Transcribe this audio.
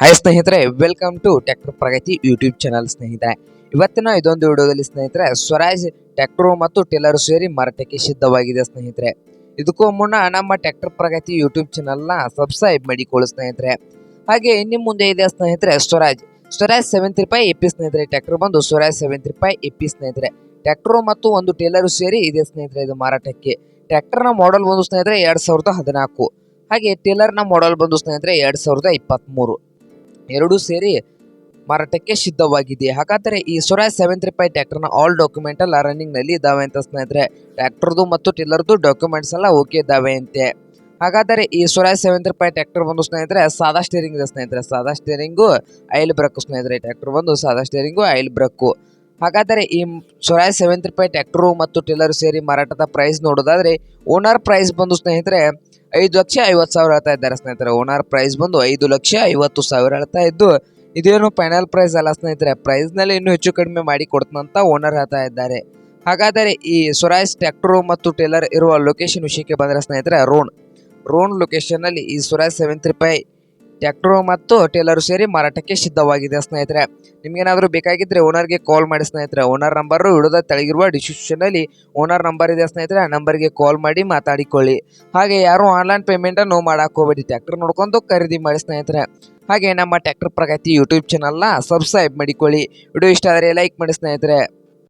Hi ಸ್ನೇಹಿತರೆ welcome to tractor Pragati YouTube channel ಸ್ನೇಹಿತರೆ. ಇವತ್ತಿನ ಇದೊಂದು ವಿಡಿಯೋದಲ್ಲಿ ಸ್ನೇಹಿತರೆ, ಸ್ವರಾಜ್ ಟ್ಯಾಕ್ಟ್ರು ಮತ್ತು ಟೆಲರ್ ಸೇರಿ ಮಾರಾಟಕ್ಕೆ ಸಿದ್ಧವಾಗಿದೆ ಸ್ನೇಹಿತರೆ. ಇದಕ್ಕೂ ಮುನ್ನ ನಮ್ಮ ಟ್ಯಾಕ್ಟರ್ ಪ್ರಗತಿ ಯೂಟ್ಯೂಬ್ ಚಾನಲ್ನ ಸಬ್ಸ್ಕ್ರೈಬ್ ಮಾಡಿಕೊಳ್ಳಿ ಸ್ನೇಹಿತರೆ. ಹಾಗೆ ಇನ್ನು ಮುಂದೆ ಇದೆ ಸ್ನೇಹಿತರೆ ಸ್ವರಾಜ್. ಸ್ವರಾಜ್ ಸೆವೆನ್ ತ್ರಿಪಾಯಿ ಎ ಪಿ ಸ್ನೇಹಿತರೆ ಟ್ಯಾಕ್ಟರ್ ಬಂದು ಸ್ವರಾಜ್ ಸೆವೆನ್ ತ್ರಿಪಾಯಿ ಎ ಪಿ ಸ್ನೇಹಿತರೆ ಟ್ಯಾಕ್ಟರ್ ಮತ್ತು ಒಂದು ಟೇಲರ್ ಸೇರಿ ಇದೆ ಸ್ನೇಹಿತರೆ ಇದು ಮಾರಾಟಕ್ಕೆ. ಟ್ಯಾಕ್ಟರ್ನ ಮಾಡೆಲ್ ಬಂದು ಸ್ನೇಹಿತರೆ ಎರಡು ಸಾವಿರದ ಹದಿನಾಲ್ಕು. ಹಾಗೆ ಟೇಲರ್ನ ಮಾಡೆಲ್ ಬಂದು ಸ್ನೇಹಿತರೆ ಎರಡ್ ಸಾವಿರದ ಇಪ್ಪತ್ತ್ಮೂರು ಎರಡೂ ಸೇರಿ ಮಾರಾಟಕ್ಕೆ ಸಿದ್ಧವಾಗಿದೆ. ಹಾಗಾದರೆ ಈ ಸ್ವರಾಜ್ ಸೆವೆನ್ ತ್ರೀ ಫೈವ್ ಟ್ಯಾಕ್ಟರ್ನ ಆಲ್ ಡಾಕ್ಯುಮೆಂಟ್ ಎಲ್ಲ ರನ್ನಿಂಗ್ನಲ್ಲಿ ಇದಾವೆ ಅಂತ ಸ್ನೇಹಿತರೆ. ಟ್ರ್ಯಾಕ್ಟರ್ದು ಮತ್ತು ಟಿಲ್ಲರ್ದು ಡಾಕ್ಯುಮೆಂಟ್ಸ್ ಎಲ್ಲ ಓಕೆ ಇದಾವೆ ಅಂತೆ. ಹಾಗಾದರೆ ಈ ಸ್ವರಾಜ್ ಸೆವೆನ್ ರೂಪಾಯಿ ಟ್ರ್ಯಾಕ್ಟರ್ ಬಂದು ಸ್ನೇಹಿತರೆ, ಸಾದಾ ಸ್ಟೇರಿಂಗ್ ಇದೆ ಸ್ನೇಹಿತರೆ. ಸಾದಾ ಸ್ಟೇರಿಂಗು ಐಲ್ ಬ್ರಕ್ ಸ್ನೇಹಿತರೆ. ಟ್ರ್ಯಾಕ್ಟರ್ ಬಂದು ಸಾದಾ ಸ್ಟೇರಿಂಗು ಐಲ್ ಬ್ರಕ್ಕು ಹಾಗಾದರೆ ಈ ಸ್ವರಾಜ್ ಸೆವೆನ್ ರೂಪಾಯಿ ಟ್ರ್ಯಾಕ್ಟರು ಮತ್ತು ಟಿಲ್ಲರ್ ಸೇರಿ ಮಾರಾಟದ ಪ್ರೈಸ್ ನೋಡೋದಾದರೆ ಓನರ್ ಪ್ರೈಸ್ ಬಂದು ಸ್ನೇಹಿತರೆ ಐದು ಲಕ್ಷ ಐವತ್ತು ಸಾವಿರ ಹೇಳ್ತಾ ಇದ್ದಾರೆ ಸ್ನೇಹಿತರೆ. ಓನರ್ ಪ್ರೈಸ್ ಬಂದು ಐದು ಲಕ್ಷ ಐವತ್ತು ಸಾವಿರ ಹೇಳ್ತಾ ಇದ್ದು, ಇದೇನು ಫೈನಲ್ ಪ್ರೈಸ್ ಅಲ್ಲ ಸ್ನೇಹಿತರೆ. ಪ್ರೈಸ್ನಲ್ಲಿ ಇನ್ನೂ ಹೆಚ್ಚು ಕಡಿಮೆ ಮಾಡಿ ಕೊಡ್ತಂತ ಓನರ್ ಹೇಳ್ತಾ ಇದ್ದಾರೆ. ಹಾಗಾದರೆ ಈ ಸ್ವರಾಜ್ ಟ್ರ್ಯಾಕ್ಟರ್ ಮತ್ತು ಟೇಲರ್ ಇರುವ ಲೊಕೇಶನ್ ವಿಷಯಕ್ಕೆ ಬಂದರೆ ಸ್ನೇಹಿತರೆ ರೋನ್ ರೋನ್ ಲೊಕೇಶನ್ನಲ್ಲಿ ಈ ಸ್ವರಾಜ್ ರೂಪಾಯಿ ಟ್ರ್ಯಾಕ್ಟರ್ ಮತ್ತು ಟೇಲರ್ ಸೇರಿ ಮಾರಾಟಕ್ಕೆ ಸಿದ್ಧವಾಗಿದೆ, ಸ್ನೇಹಿತರೆ. ನಿಮ್ಗೇನಾದರೂ ಬೇಕಾಗಿದ್ದರೆ ಓನರ್ಗೆ ಕಾಲ್ ಮಾಡಿ, ಸ್ನೇಹಿತರೆ. ಓನರ್ ನಂಬರ್ ಹಿಡಿದ ತೆಳಗಿರುವ ಡಿಸ್ಕ್ರಿಪ್ಷನ್ ಅಲ್ಲಿ ಓನರ್ ನಂಬರ್ ಇದೆ, ಸ್ನೇಹಿತರೆ. ಆ ನಂಬರ್ಗೆ ಕಾಲ್ ಮಾಡಿ ಮಾತಾಡಿಕೊಳ್ಳಿ. ಹಾಗೆ ಯಾರು ಆನ್ಲೈನ್ ಪೇಮೆಂಟ್ ಅನ್ನು ಮಾಡಕ್ ಹೋಗಬೇಡಿ. ಟ್ರ್ಯಾಕ್ಟರ್ ನೋಡ್ಕೊಂಡು ಖರೀದಿ ಮಾಡಿ, ಸ್ನೇಹಿತರೆ. ಹಾಗೆ ನಮ್ಮ ಟ್ಯಾಕ್ಟರ್ ಪ್ರಗತಿ ಯೂಟ್ಯೂಬ್ ಚಾನಲ್ನ ಸಬ್ಸ್ಕ್ರೈಬ್ ಮಾಡಿಕೊಳ್ಳಿ. ವಿಡಿಯೋ ಇಷ್ಟ ಆದರೆ ಲೈಕ್ ಮಾಡಿ, ಸ್ನೇಹಿತರೆ.